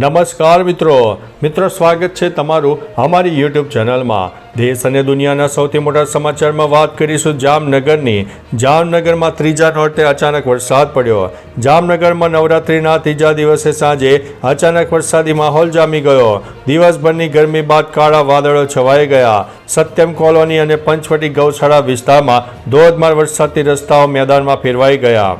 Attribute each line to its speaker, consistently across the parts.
Speaker 1: નમસ્કાર મિત્રો. મિત્રો, સ્વાગત છે તમારું અમારી યુટ્યુબ ચેનલમાં. દેશ અને દુનિયાના સૌથી મોટા સમાચારમાં વાત કરીશું જામનગરની. જામનગરમાં ત્રીજા નોરતે અચાનક વરસાદ પડ્યો. જામનગરમાં નવરાત્રિના ત્રીજા દિવસે સાંજે અચાનક વરસાદી માહોલ જામી ગયો. દિવસભરની ગરમી બાદ કાળા વાદળો છવાઈ ગયા. સત્યમ કોલોની અને પંચવટી ગૌશાળા વિસ્તારમાં ધોધમાર વરસાદથી રસ્તાઓ મેદાનમાં ફેરવાઈ ગયા.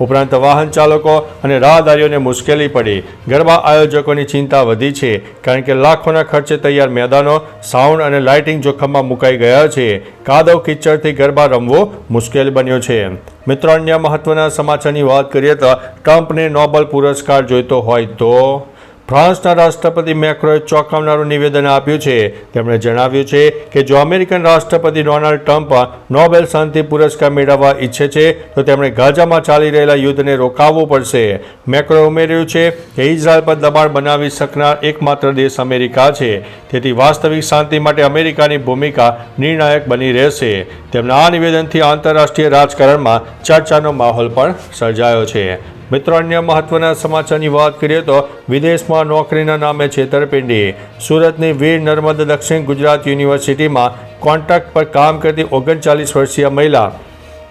Speaker 1: ઉપરાંત વાહન ચાલકો અને રાહદારીઓને મુશ્કેલી પડી. ગરબા આયોજકોની ચિંતા વધી છે, કારણ કે લાખોના ખર્ચે તૈયાર મેદાનો, સાઉન્ડ અને લાઇટિંગ જોખમમાં મુકાઈ ગયા છે. કાદવ કિચડથી ગરબા રમવો મુશ્કેલ બન્યો છે. મિત્રો, અન્ય મહત્વના સમાચારની વાત કરીએ તો ટ્રમ્પને નોબલ પુરસ્કાર જોઈતો હોય તો ફ્રાન્સના રાષ્ટ્રપતિ મેક્રોએ ચોંકાવનારું નિવેદન આપ્યું છે. તેમણે જણાવ્યું છે કે જો અમેરિકન રાષ્ટ્રપતિ ડોનાલ્ડ ટ્રમ્પ નોબેલ શાંતિ પુરસ્કાર મેળવવા ઈચ્છે છે, તો તેમણે ગાઝામાં ચાલી રહેલા યુદ્ધને રોકાવવું પડશે. મેક્રોએ ઉમેર્યું છે કે ઇઝરાયલ પર દબાણ બનાવી શકનાર એકમાત્ર દેશ અમેરિકા છે. તેથી વાસ્તવિક શાંતિ માટે અમેરિકાની ભૂમિકા નિર્ણાયક બની રહેશે. તેમના આ નિવેદનથી આંતરરાષ્ટ્રીય રાજકારણમાં ચર્ચાનો માહોલ પણ સર્જાયો છે. મિત્રો, અન્ય મહત્વના સમાચારની વાત કરીએ તો વિદેશમાં નોકરીના નામે છેતરપિંડી સુરતની વીર નર્મદ દક્ષિણ ગુજરાત યુનિવર્સિટીમાં કોન્ટ્રાક્ટ પર કામ કરતી ઓગણચાલીસ વર્ષીય મહિલા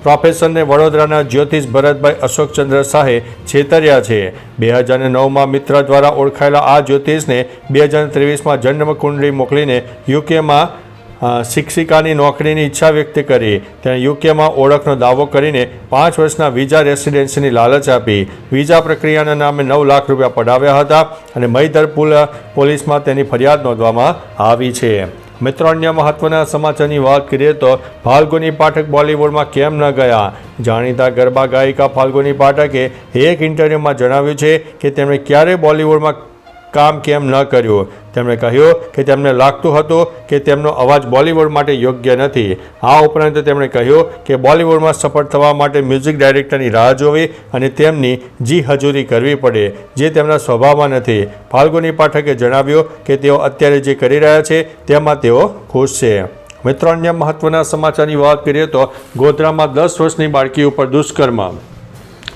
Speaker 1: પ્રોફેસરને વડોદરાના જ્યોતિષ ભરતભાઈ અશોકચંદ્ર શાહે છેતર્યા છે. બે હજાર નવમાં મિત્ર દ્વારા ઓળખાયેલા આ જ્યોતિષને બે હજાર ત્રેવીસમાં જન્મ કુંડળી મોકલીને યુકેમાં શિક્ષિકાની નોકરીની ઈચ્છા વ્યક્ત કરી. તેણે યુકેમાં ઓળખનો દાવો કરીને પાંચ વર્ષના વિઝા રેસિડેન્સીની લાલચ આપી. વિઝા પ્રક્રિયાના નામે નવ લાખ રૂપિયા પડાવ્યા હતા અને મહીધરપુલ પોલીસમાં તેની ફરિયાદ નોંધવામાં આવી છે. મિત્રો, અન્ય મહત્વના સમાચારની વાત કરીએ તો ફાલ્ગુની પાઠક બોલિવૂડમાં કેમ ન ગયા? જાણીતા ગરબા ગાયિકા ફાલ્ગુની પાઠકે એક ઇન્ટરવ્યૂમાં જણાવ્યું છે કે તેમણે ક્યારે બોલિવૂડમાં કામ કેમ ન કર્યું? તેમણે કહ્યું કે તેમને લાગતું હતું કે તેમનો અવાજ બોલિવૂડ માટે યોગ્ય નથી. આ ઉપરાંત તેમણે કહ્યું કે બોલિવૂડમાં સફળ થવા માટે મ્યુઝિક ડાયરેક્ટરની રાહ જોવી અને તેમની જી હજૂરી કરવી પડે, જે તેમના સ્વભાવમાં નથી. ફાલ્ગુની પાઠકે જણાવ્યું કે તેઓ અત્યારે જે કરી રહ્યા છે, તેમાં તેઓ ખુશ છે. મિત્રો, અન્ય મહત્વના સમાચારની વાત કરીએ તો ગોધરામાં દસ વર્ષની બાળકી ઉપર દુષ્કર્મ.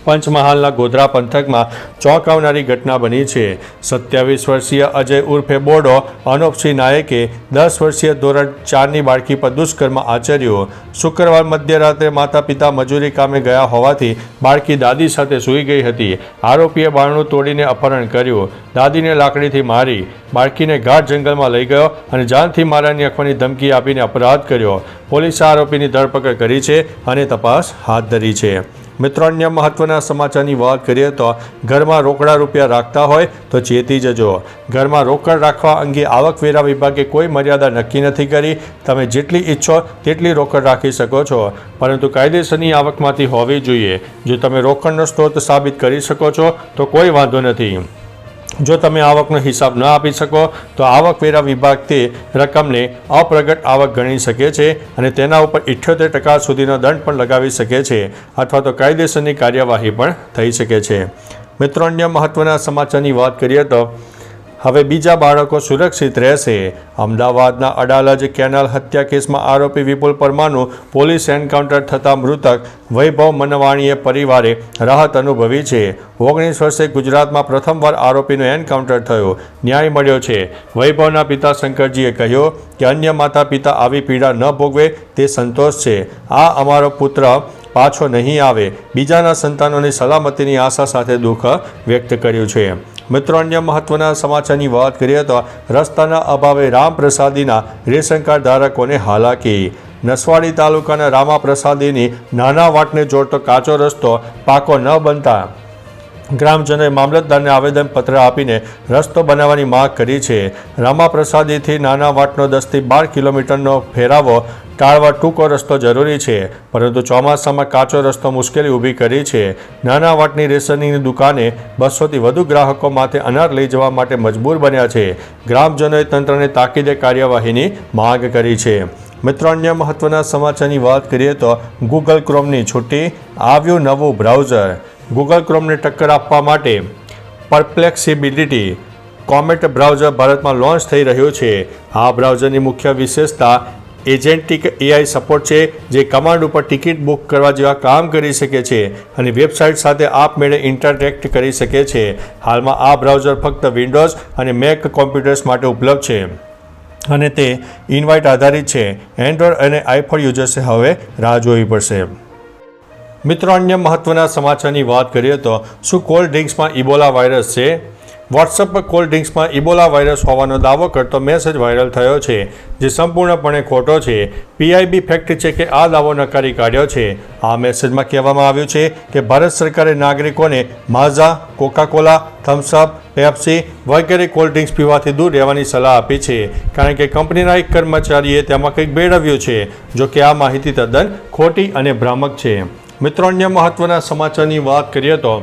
Speaker 1: પંચમહાલના ગોધરા પંથકમાં ચોંકાવનારી ઘટના બની છે. સત્યાવીસ વર્ષીય અજય ઉર્ફે બોડો અનોપસિંહ નાયકે દસ વર્ષીય ધોરણ ચારની બાળકી પર દુષ્કર્મ આચર્યો. શુક્રવાર મધ્યરાત્રે માતા પિતા મજૂરી કામે ગયા હોવાથી બાળકી દાદી સાથે સૂઈ ગઈ હતી. આરોપીએ બારણું તોડીને અપહરણ કર્યું. દાદીને લાકડીથી મારી. બાળકીને ઘાટ જંગલમાં લઈ ગયો અને જાનથી મારાની આંખવાની ધમકી આપીને અપરાધ કર્યો. પોલીસે આરોપીની ધરપકડ કરી છે અને તપાસ હાથ ધરી છે. મિત્રો, અન્ય મહત્વના સમાચારની વાત કરીએ તો ઘરમાં રોકડા રૂપિયા રાખતા હોય તો ચેતી જજો ઘરમાં રોકડ રાખવા અંગે આવકવેરા વિભાગે કોઈ મર્યાદા નક્કી નથી કરી. તમે જેટલી ઈચ્છો તેટલી રોકડ રાખી શકો છો. પરંતુ કાયદેસરની આવકમાંથી હોવી જોઈએ. જો તમે રોકડનો સ્ત્રોત સાબિત કરી શકો છો, તો કોઈ વાંધો નથી. જો તમે આવકનો હિસાબ ન આપી શકો, તો આવકવેરા વિભાગ તે રકમને અપ્રગટ આવક ગણી શકે છે અને તેના ઉપર ઇઠ્યોતેર ટકા સુધીનો દંડ પણ લગાવી શકે છે અથવા તો કાયદેસરની કાર્યવાહી પણ થઈ શકે છે. મિત્રો, અન્ય મહત્ત્વના સમાચારની વાત કરીએ તો હવે બીજા બાળકો સુરક્ષિત રહેશે. અમદાવાદના અડાલજ કેનાલ હત્યા કેસમાં આરોપી વિપુલ પરમાનું પોલીસ એન્કાઉન્ટર થતાં મૃતક વૈભવ મનવાણીએ પરિવારે રાહત અનુભવી છે. ઓગણીસ વર્ષે ગુજરાતમાં પ્રથમવાર આરોપીનો એન્કાઉન્ટર થયો. ન્યાય મળ્યો છે. વૈભવના પિતા શંકરજીએ કહ્યું કે અન્ય માતા પિતા આવી પીડા ન ભોગવે, તે સંતોષ છે. આ અમારો પુત્ર પાછો નહીં આવે. બીજાના સંતાનોની સલામતીની આશા સાથે દુઃખ વ્યક્ત કર્યું છે. મિત્રો, અન્ય મહત્વના સમાચારની વાત કરીએ તો રસ્તાના અભાવે રામપ્રસાદીના રેશન કાર્ડ ધારકોને હાલાકી. નસવાડી તાલુકાના રામાપ્રસાદીની નાના વાટને જોડતો કાચો રસ્તો પાકો ન બનતા. ગ્રામજનોએ મામલતદારને આવેદનપત્ર આપીને રસ્તો બનાવવાની માંગ કરી છે. રામાપ્રસાદીથી નાના વાટનો દસથી બાર કિલોમીટરનો ફેરાવો ટાળવા ટૂંકો રસ્તો જરૂરી છે. પરંતુ ચોમાસામાં કાચો રસ્તો મુશ્કેલી ઊભી કરી છે. નાના વાટની રેશનિંગની દુકાને બસોથી વધુ ગ્રાહકો માથે અનાર લઈ જવા માટે મજબૂર બન્યા છે. ગ્રામજનોએ તંત્રને તાકીદે કાર્યવાહીની માંગ કરી છે. મિત્રો, અન્ય મહત્વના સમાચારની વાત કરીએ તો ગૂગલ ક્રોમની છૂટી, આવ્યું નવું બ્રાઉઝર ગૂગલ ક્રોમને ટક્કર આપવા માટે પરપ્લેક્સિબિલિટી કોમેટ બ્રાઉઝર ભારતમાં લોન્ચ થઈ રહ્યું છે. આ બ્રાઉઝરની મુખ્ય વિશેષતા એજેન્ટિક એઆઈ સપોર્ટ છે, જે કમાન્ડ ઉપર ટિકિટ બુક કરવા જેવા કામ કરી શકે છે અને વેબસાઇટ સાથે આપમેળે ઇન્ટરેક્ટ કરી શકે છે. હાલમાં આ બ્રાઉઝર ફક્ત વિન્ડોઝ અને મેક કોમ્પ્યુટર્સ માટે ઉપલબ્ધ છે. અને તે ઇન્વાઇટ આધારિત છે. એન્ડ્રોઇડ અને આઈફોન યુઝર્સે હવે રાહ જોવી પડશે. મિત્રો, અન્ય મહત્વના સમાચારની વાત કરીએ તો શું કોલ્ડ ડ્રિંક્સમાં ઇબોલા વાયરસ છે? વોટ્સઅપ પર કોલ્ડ ડ્રિંક્સમાં ઇબોલા વાયરસ હોવાનો દાવો કરતો મેસેજ વાયરલ થયો છે, જે સંપૂર્ણપણે ખોટો છે. પીઆઈબી ફેક્ટ છે કે આ દાવો નકારી કાઢ્યો છે. આ મેસેજમાં કહેવામાં આવ્યું છે કે ભારત સરકારે નાગરિકોને Maaza, Coca Cola Thums Up Pepsi વગેરે કોલ્ડ ડ્રિંક્સ પીવાથી દૂર રહેવાની સલાહ આપી છે. કારણ કે કંપનીના એક કર્મચારીએ તેમાં કંઈક બેડવ્યું છે, જો કે આ માહિતી તદ્દન ખોટી અને ભ્રામક છે. મિત્રો, અન્ય મહત્વના સમાચારની વાત કરીએ તો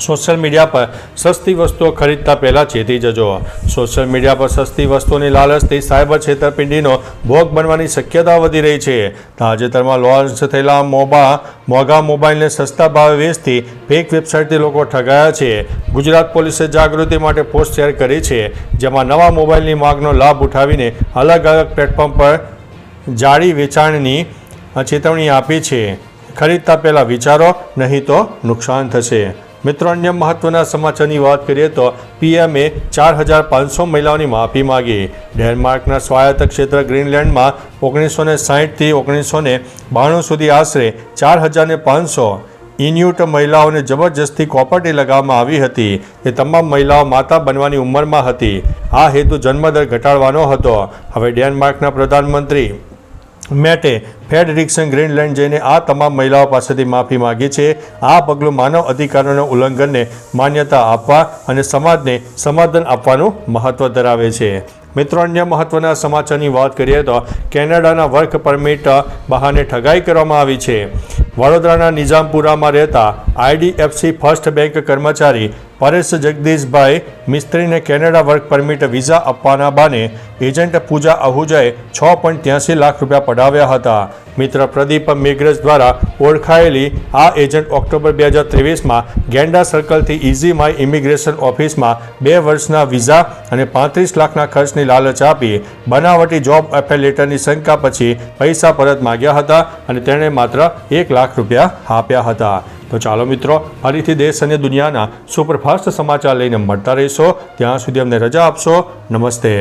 Speaker 1: સોશિયલ મીડિયા પર સસ્તી વસ્તુઓ ખરીદતા પહેલાં ચેતી જજો. સોશિયલ મીડિયા પર સસ્તી વસ્તુઓની લાલચથી સાયબર છેતરપિંડીનો ભોગ બનવાની શક્યતા વધી રહી છે. તાજેતરમાં લોન્ચ થયેલા મોબા મોંઘા મોબાઈલને સસ્તા ભાવે વેચતી ફેક વેબસાઇટથી લોકો ઠગાયા છે. ગુજરાત પોલીસે જાગૃતિ માટે પોસ્ટ શેર કરી છે, જેમાં નવા મોબાઈલની માગનો લાભ ઉઠાવીને અલગ અલગ પ્લેટફોર્મ પર જાળી વેચાણની ચેતવણી આપી છે. ખરીદતા પહેલાં વિચારો, નહીં તો નુકસાન થશે. મિત્રો, અન્ય મહત્વના સમાચારની વાત કરીએ તો પીએમએ ચાર હજાર પાંચસો મહિલાઓની માફી માગી. ડેનમાર્કના સ્વાયત્ત ક્ષેત્ર ગ્રીનલેન્ડમાં ઓગણીસો ને સાહીઠથી ઓગણીસો ને બાણું સુધી આશરે ચાર હજાર પાંચસો. ઇન્યુટ મહિલાઓને જબરજસ્તી કોપર્ટી લગાવવામાં આવી હતી. તે તમામ મહિલાઓ માતા બનવાની ઉંમરમાં હતી. આ હેતુ જન્મદર ઘટાડવાનો હતો. હવે ડેનમાર્કના પ્રધાનમંત્રી મેટે ફેડ રિક્સન ગ્રીનલેન્ડ જઈને આ તમામ મહિલાઓ પાસેથી માફી માગી છે. આ પગલું માનવ અધિકારોના ઉલ્લંઘનને માન્યતા આપવા અને સમાજને સમાધાન આપવાનું મહત્વ ધરાવે છે. મિત્રો, અન્ય મહત્વના સમાચારની વાત કરીએ તો કેનેડાના વર્ક પરમિટ બહાને ઠગાઈ કરવામાં આવી છે. વડોદરાના નિઝામપુરામાં રહેતા આઈડીએફસી ફર્સ્ટ બેંક કર્મચારી પરેશ જગદીશભાઈ મિસ્ત્રીને કેનેડા વર્ક પરમિટ વિઝા આપવાના બાને એજન્ટ પૂજા આહુજાએ છ પોઈન્ટ ત્યાંસી લાખ રૂપિયા પડાવ્યા હતા. મિત્ર પ્રદીપ મેઘરજ દ્વારા ઓળખાયેલી આ એજન્ટ ઓક્ટોબર બે હજાર ત્રેવીસમાં ગેંડા સર્કલથી ઇઝી માય ઇમિગ્રેશન ઓફિસમાં બે વર્ષના વિઝા અને પાંત્રીસ લાખના ખર્ચની લાલચ આપી બનાવટી જોબ એફેલેટરની શંકા પછી પૈસા પરત માગ્યા હતા અને તેણે માત્ર એક લાખ રૂપિયા આપ્યા હતા. તો ચાલો મિત્રો, ફરીથી દેશ અને દુનિયાના સુપરફાસ્ટ સમાચાર લઈને મળતા રહીશો. ત્યાં સુધી અમને રજા આપશો. નમસ્તે.